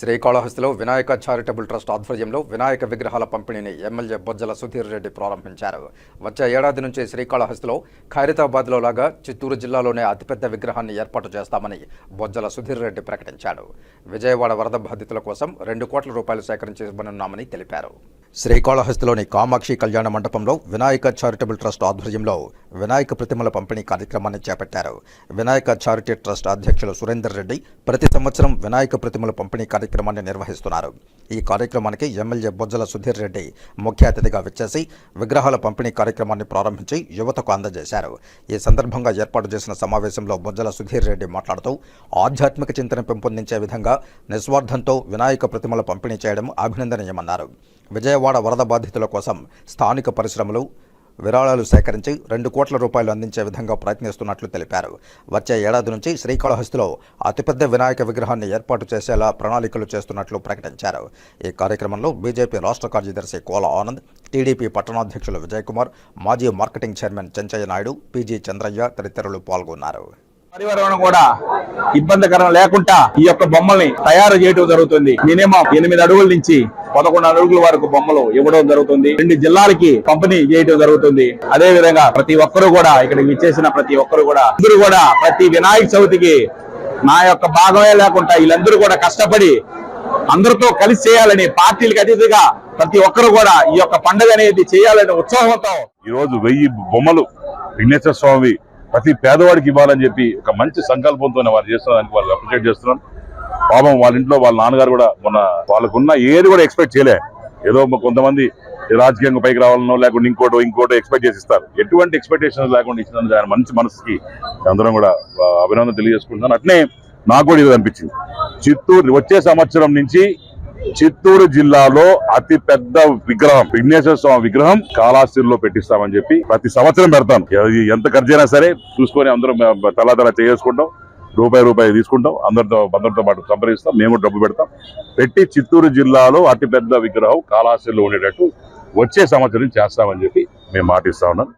శ్రీకాళహస్తిలో Vinayaka charitable trust ఆధ్వర్యంలో వినాయక విగ్రహాల పంపిణీని ఎమ్మెల్యే బొజ్జల సుధీర్ రెడ్డి ప్రారంభించారు. వచ్చే ఏడాది నుంచి శ్రీకాళహస్తిలో ఖైరతాబాద్లో లాగా చిత్తూరు జిల్లాలోనే అతిపెద్ద విగ్రహాన్ని ఏర్పాటు చేస్తామని బొజ్జల సుధీర్ రెడ్డి ప్రకటించాడు విజయవాడ వరద బాధితుల కోసం రెండు కోట్ల రూపాయలు సేకరించనున్నామని తెలిపారు. శ్రీకాళహస్తిలోని కామాక్షి కళ్యాణ మండపంలో వినాయక చారిటబుల్ ట్రస్ట్ ఆధ్వర్యంలో వినాయక ప్రతిమల పంపిణీ కార్యక్రమాన్ని చేపట్టారు. వినాయక చారిటీ ట్రస్ట్ అధ్యక్షులు సురేందర్ రెడ్డి ప్రతి సంవత్సరం వినాయక ప్రతిమల పంపిణీ కార్యక్రమాన్ని నిర్వహిస్తున్నారు. ఈ కార్యక్రమానికి ఎమ్మెల్యే బొజ్జల సుధీర్ రెడ్డి ముఖ్య అతిథిగా విచ్చేసి విగ్రహాల పంపిణీ కార్యక్రమాన్ని ప్రారంభించి యువతకు అందజేశారు. ఈ సందర్భంగా ఏర్పాటు చేసిన సమావేశంలో బొజ్జల సుధీర్ రెడ్డి మాట్లాడుతూ ఆధ్యాత్మిక చింతన పెంపొందించే విధంగా నిస్వార్థంతో వినాయక ప్రతిమల పంపిణీ చేయడం అభినందనీయమన్నారు. విజయవాడ వరద బాధితుల కోసం స్థానిక పరిశ్రమలు విరాళాలు సేకరించి రెండు కోట్ల రూపాయలు అందించే విధంగా ప్రయత్నిస్తున్నట్లు తెలిపారు. వచ్చే ఏడాది నుంచి శ్రీకాళహస్తిలో అతిపెద్ద వినాయక విగ్రహాన్ని ఏర్పాటు చేసేలా ప్రణాళికలు చేస్తున్నట్లు ప్రకటించారు. ఈ కార్యక్రమంలో బీజేపీ రాష్ట్ర కార్యదర్శి కోల ఆనంద్ టీడీపీ పట్టణాధ్యక్షులు విజయ్ కుమార్ మాజీ marketing chairman Chenchaiah Naidu P G Chandraiah తదితరులు పాల్గొన్నారు. పర్యావరణం కూడా ఇబ్బందికరం లేకుండా ఈ యొక్క బొమ్మల్ని తయారు చేయడం జరుగుతుంది. మినిమం ఎనిమిది అడుగుల నుంచి పదకొండు అడుగుల వరకు బొమ్మలు ఇవ్వడం జరుగుతుంది. రెండు జిల్లాలకి పంపిణీ చేయడం జరుగుతుంది. అదే విధంగా ప్రతి ఒక్కరు కూడా ఇక్కడికి విచ్చేసిన ప్రతి ఒక్కరు కూడా అందరూ కూడా ప్రతి వినాయక చవితికి నా యొక్క భాగమే లేకుండా వీళ్ళందరూ కూడా కష్టపడి అందరితో కలిసి చేయాలని పార్టీలకు అతిథిగా ప్రతి ఒక్కరు కూడా ఈ యొక్క పండుగ అనేది చేయాలని ఉత్సాహంతో ఈ రోజు వెయ్యి బొమ్మలు విఘ్నేశ్వర స్వామి ప్రతి పేదవాడికి ఇవ్వాలని చెప్పి ఒక మంచి సంకల్పంతో వారు చేస్తున్నందుకు వాళ్ళు అప్రిషియేట్ చేస్తున్నాను పాపం వాళ్ళ ఇంట్లో వాళ్ళ నాన్నగారు కూడా మొన్న వాళ్ళకున్న ఏది కూడా ఎక్స్పెక్ట్ చేయలే. ఏదో కొంతమంది రాజకీయంగా పైకి రావాలనో లేకుంటే ఇంకోటో ఇంకోటో ఎక్స్పెక్ట్ చేసి ఇస్తారు ఎటువంటి ఎక్స్పెక్టేషన్స్ లేకుండా ఇచ్చినందుకు ఆయన మంచి మనసుకి అందరం కూడా అభినందన తెలియజేసుకుంటున్నాను. అట్నే నాకు కూడా ఇది అనిపించింది. చిత్తూరు వచ్చే సంవత్సరం నుంచి చిత్తూరు జిల్లాలో అతి పెద్ద విగ్రహం విఘ్నేశ్వర స్వామి విగ్రహం కాళాస్తిలో పెట్టిస్తామని చెప్పి ప్రతి సంవత్సరం పెడతాను. అది ఎంత ఖర్చైనా సరే చూసుకొని అందరం తలా తలా చేసుకుంటాం. రూపాయి రూపాయి తీసుకుంటాం అందరితో అందరితో పాటు సంప్రదిస్తాం మేము డబ్బు పెడతాం. పెట్టి చిత్తూరు జిల్లాలో అతిపెద్ద విగ్రహం కాళాస్తిలో ఉండేటట్టు వచ్చే సంవత్సరం చేస్తామని చెప్పి మేము మాటిస్తా ఉన్నాం.